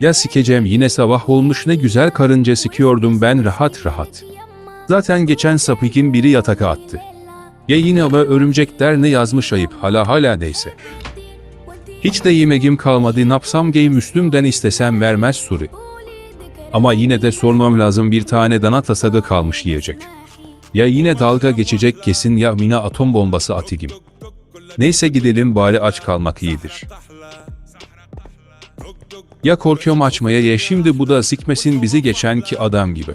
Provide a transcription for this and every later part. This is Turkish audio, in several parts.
Ya sikeceğim yine sabah olmuş ne güzel karınca sikiyordum ben rahat rahat. Zaten geçen sapıkin biri yataka attı. Ya yine ve örümcekler ne yazmış ayıp hala hala neyse. Hiç de yemeğim kalmadı napsam gey Müslüm'den istesem vermez suri. Ama yine de sormam lazım bir tane dana tasadı kalmış yiyecek. Ya yine dalga geçecek kesin ya mina atom bombası atigim. Neyse gidelim bari aç kalmak iyidir. Ya korkuyorum açmaya ya şimdi bu da sikmesin bizi geçen ki adam gibi.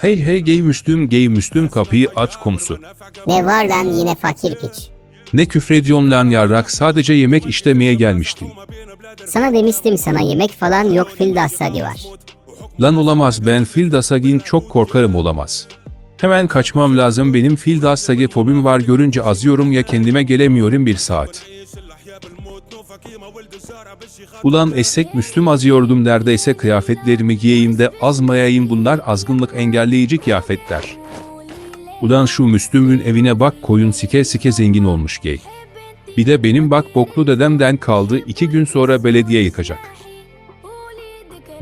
Hey hey gey Müslüm gey Müslüm kapıyı aç komsu. Ne var lan yine fakir piç. Ne küfrediyorsun lan yarrak sadece yemek işlemeye gelmiştim. Sana demiştim sana yemek falan yok fil Assadi var. Lan olamaz ben fil dasagin çok korkarım olamaz. Hemen kaçmam lazım benim fil dasagi fobim var görünce azıyorum ya kendime gelemiyorum bir saat. Ulan esek Müslüm azıyordum neredeyse kıyafetlerimi giyeyim de azmayayım bunlar azgınlık engelleyici kıyafetler. Ulan şu Müslüm'ün evine bak koyun sike sike zengin olmuş gey. Bir de benim bak boklu dedemden kaldı iki gün sonra belediye yıkacak.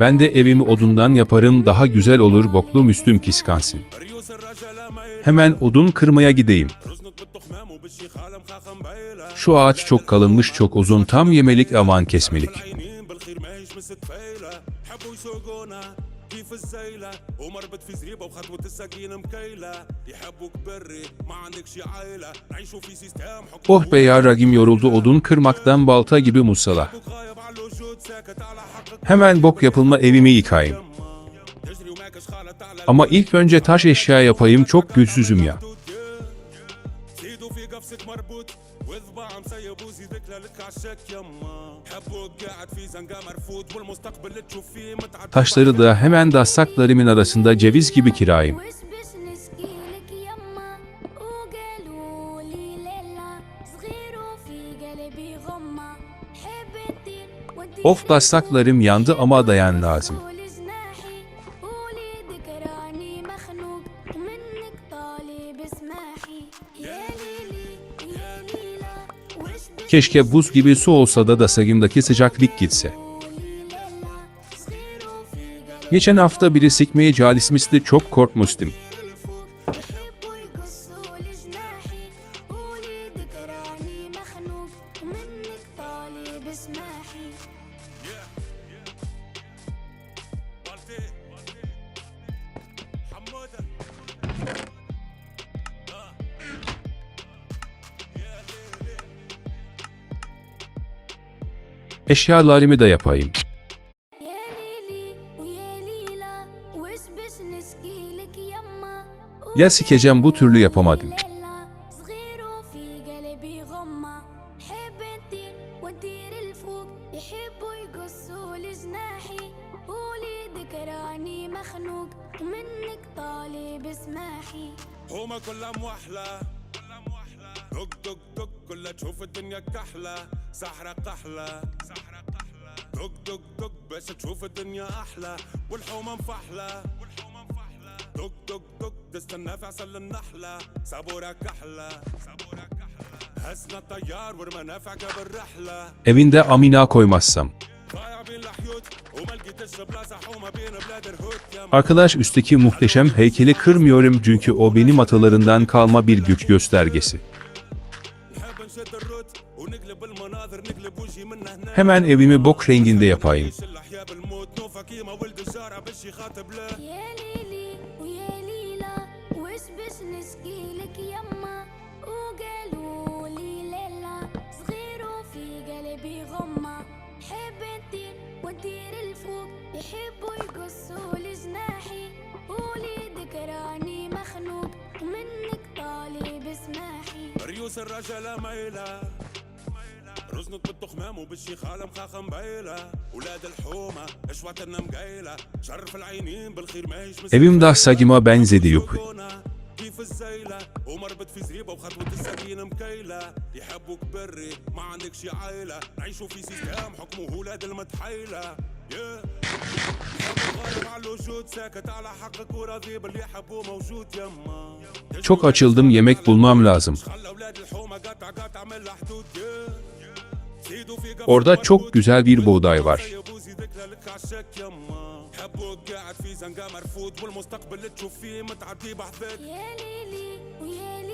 Ben de evimi odundan yaparım daha güzel olur boklu Müslüm kiskansın. Hemen odun kırmaya gideyim. Şu ağaç çok kalınmış çok uzun tam yemelik aman kesmelik. عينين بالخير ماهيش مستفايلة حبوا يسوقونا كيف الزيلة ومربط في زريبة وخطوة السكين مكيلة يحبوك بري ما عندكش عيلة نعيشوا في سيستم حكم Oh be ya ragim yoruldu odun kırmaktan balta gibi musala. غايب على الوجود ساكت على حقك Hemen bok yapılma evimi yıkayım. تجري وماكش خالط على Ama ilk önce taş eşya yapayım çok güçsüzüm ya. وذبع مسيب وزيدك لك عشاك يما حبوك قاعد في زنقة مرفوض والمستقبل اللي تشوف فيه متعب Taşları da hemen dassaklarımın arasında ceviz gibi kirayım. وش باش نسقيلك يما وقالوا لي ليلى صغير وفي قلبي غمة حبيتي ودي Of dassaklarım yandı ama dayan lazım. Keşke buz gibi su olsa da da sayımdaki sıcaklık gitse. Geçen hafta biri sikmeye calismişti çok korkmuştum. Yeah. Eşyalarımı da yapayım. Ya sikeceğim bu türlü yapamadım. الدنيا كحلة سحرة قحلة سحرة قحلة دق دق دق باش تشوف الدنيا أحلى والحومة مفحلة والحومة مفحلة دق دق دق تستنى في عسل النحلة صبورة كحلة صبورة كحلة هزنا الطيار ورمانا في عقب الرحلة Evinde amina koymazsam. ضايع بين الحيوت وما لقيتش بلاصة حومة بين بلاد الهوت يا Arkadaş üstteki muhteşem heykeli kırmıyorum çünkü o benim atalarından kalma bir güç göstergesi. Hemen evimi bok renginde yapayım. عيش الأحياء بالموت ريوس الرجالة مايلة رزنت بالتخمام وبالشيخالة مخاخة مبايلة ولاد الحومة اشواتنا مقايلة شرف العينين بالخير ماهيش Evim dassagima benzedi yok. مسكونة كيف الزيلة؟ ومربط في زريبة وخطوة السكين مكيلة. يحبوك بري ما عندكش عيلة. نعيشوا في سيستم حكمه ولاد المتحيلة. Çok açıldım yemek bulmam lazım. Orada çok güzel bir buğday var.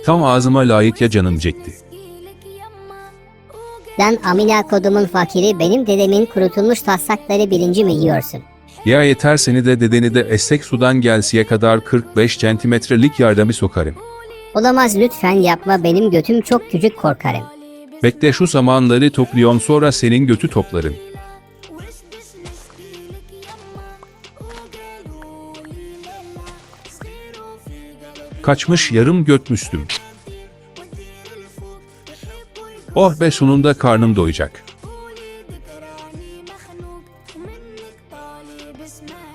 Tam ağzıma layık ya canım çekti. Lan amina kodumun fakiri benim dedemin kurutulmuş taslakları bilinci mi yiyorsun? Ya yeter seni de dedeni de esek sudan gelsiye kadar 45 centimetrelik yardımı sokarım. Olamaz lütfen yapma benim götüm çok küçük korkarım. Bekle şu zamanları topluyorum sonra senin götü toplarım. Kaçmış yarım göt müslüm. Oh be sonunda karnım doyacak.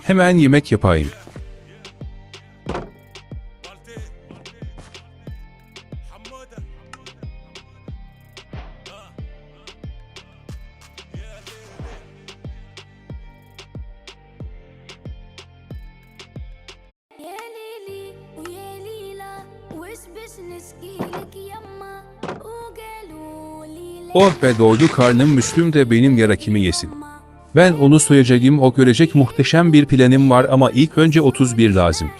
Hemen yemek yapayım. Oh be doydu karnım Müslüm de benim yarakimi yesin. Ben onu soyacağım o görecek muhteşem bir planım var ama ilk önce 31 lazım.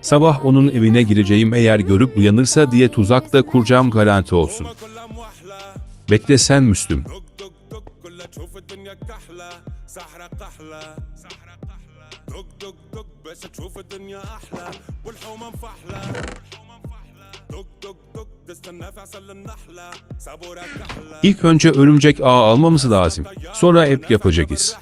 Sabah onun evine gireceğim eğer görüp uyanırsa diye tuzak da kuracağım garanti olsun. كلها موحلة Bekle sen Müslüm. دق دق دق كلها تشوف الدنيا كحلة سحرة قحلة İlk önce örümcek ağ almamız lazım. Sonra app yapacağız.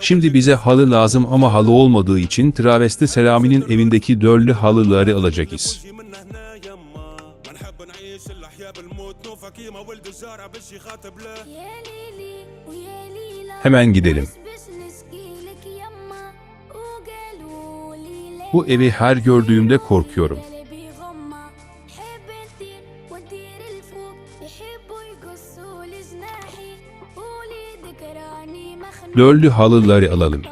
Şimdi bize halı lazım ama halı olmadığı için travesti Selami'nin evindeki döllü halıları alacağız. Hemen gidelim. Bu evi her gördüğümde korkuyorum. Dörlü halıları alalım.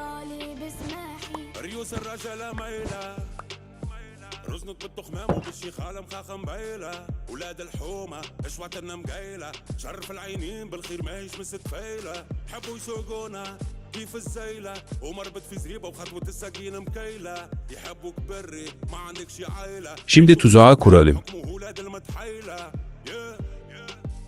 رزنك بالتخمام وبالشيخ عالم خاخة مبيلة ولاد الحومة اشواتنا مقيلة شرف العينين بالخير ماهيش مستفيلة حبوا يسوقونا كيف الزيلة ومربط في زريبة وخطوة السكين مكيلة يحبوك بري ما عندك شي عيلة Şimdi tuzağı kuralım. حكمه ولاد المتحيلة yeah.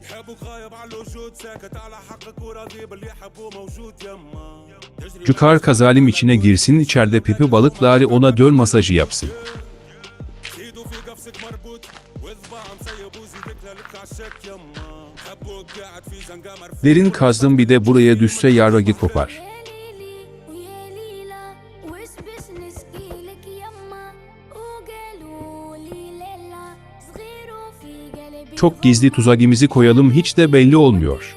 يحبوك غايب على الوجود ساكت على حقك وراضي باللي يحبوه موجود يما تجري Cukar kazalim içine girsin içeride pipi balıkları ona döl masajı yapsın. ايده في قفصك مربوط وذبع مسيب وزيدك لك عشاك يما حبوك قاعد في زنقة مرفوع Derin kazdım bir de buraya düşse yarragi kopar. يا ليلي ويا ليلى وش بش نسقيلك يما وقالوا لي ليلى صغير وفي قلبي Çok gizli tuzagimizi koyalım hiç de belli olmuyor.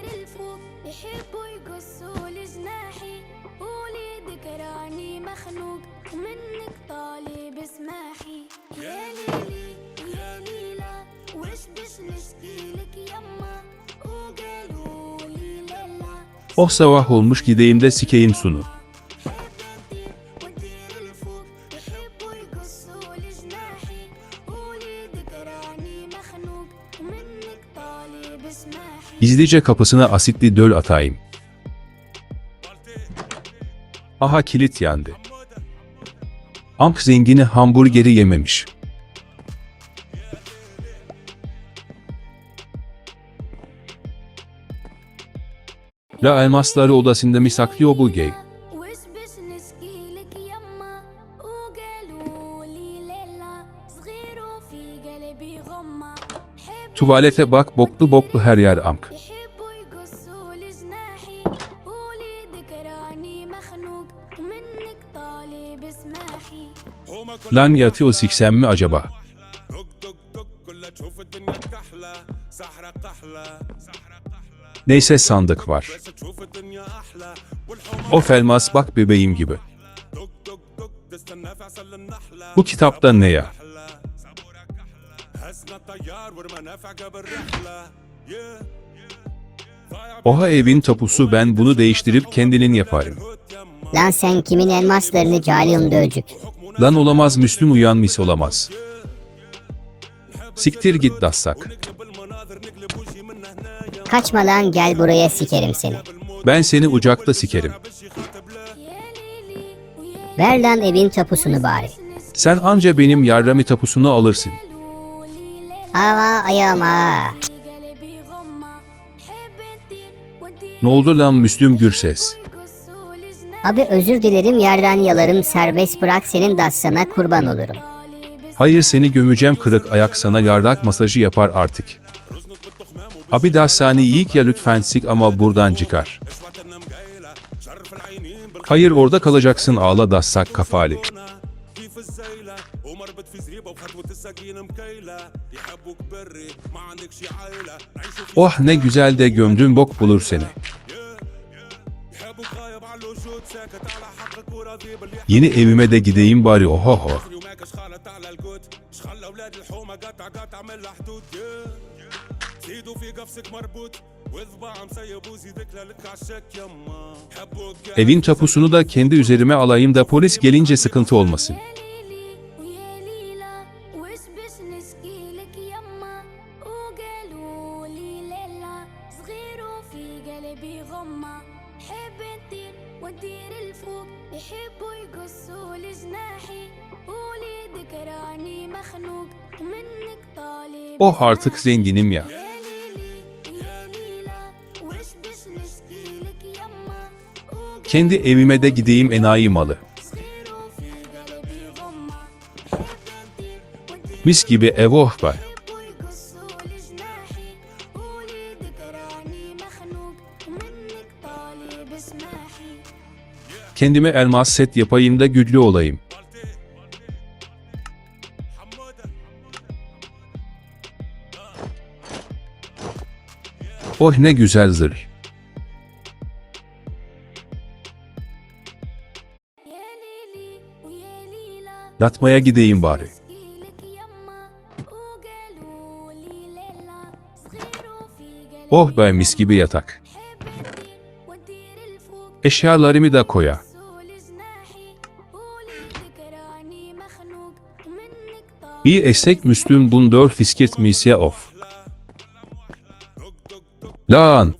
Oh savah olmuş gideyim de sikeyim sunu. Gizlice kapısına asitli döl atayım. Aha kilit yandı. Amk zengini hamburgeri yememiş. La Elmasları Odasında mı bu gey? Tuvalete bak boklu boklu her yer amk. Lan yatıyor siksem mi acaba? Neyse sandık var. Of elmas bak bebeğim gibi. Bu kitapta ne ya? Oha evin tapusu ben bunu değiştirip kendinin yaparım. Lan sen kimin elmaslarını cahilim dövcük. Lan olamaz Müslüm uyanmış olamaz. Siktir git dassak kaçmadan gel buraya sikerim seni. Ben seni ucakta sikerim. Ver lan evin tapusunu bari. Sen anca benim yarrami tapusunu alırsın. Hava ayağıma. Ne oldu lan Müslüm Gürses? Abi özür dilerim yerden yalarım serbest bırak senin dastana kurban olurum. Hayır seni gömeceğim kırık ayak sana yardak masajı yapar artık. Abi dasani ilk ya lütfen sik ama buradan çıkar. Hayır orada kalacaksın ağla dassak kafali. كيف الزيلة ومربط في زريبة وخطوة السكين مكيلة يحبوك بري ما عندك شي عيلة نعيشوا في Oh ne güzel de gömdüğün bok bulur seni. يحبوك غايب على الوجود ساكت على حقك وراضي باللي Yeni evime de gideyim bari ohoho. يحكي وماك شخالة على القوت شخل اولاد الحومة قطع قطع من الحدود زيدوا في قفصك مربوط وذبع مسيب وزيدك لك عشاك يما حبوك يا Evin tapusunu da kendi üzerime alayım da polis gelince sıkıntı olmasın. يا ليلي ويا ليلى Kendi evime de gideyim enayi malı. Mis gibi ev oh be. Kendime elmas set yapayım da güçlü olayım. Oh ne güzel zırh. Yatmaya gideyim bari. Oh be mis gibi yatak. Eşyalarımı da koya. Bir esek Müslüm bun dört fisket misiye of. Lan!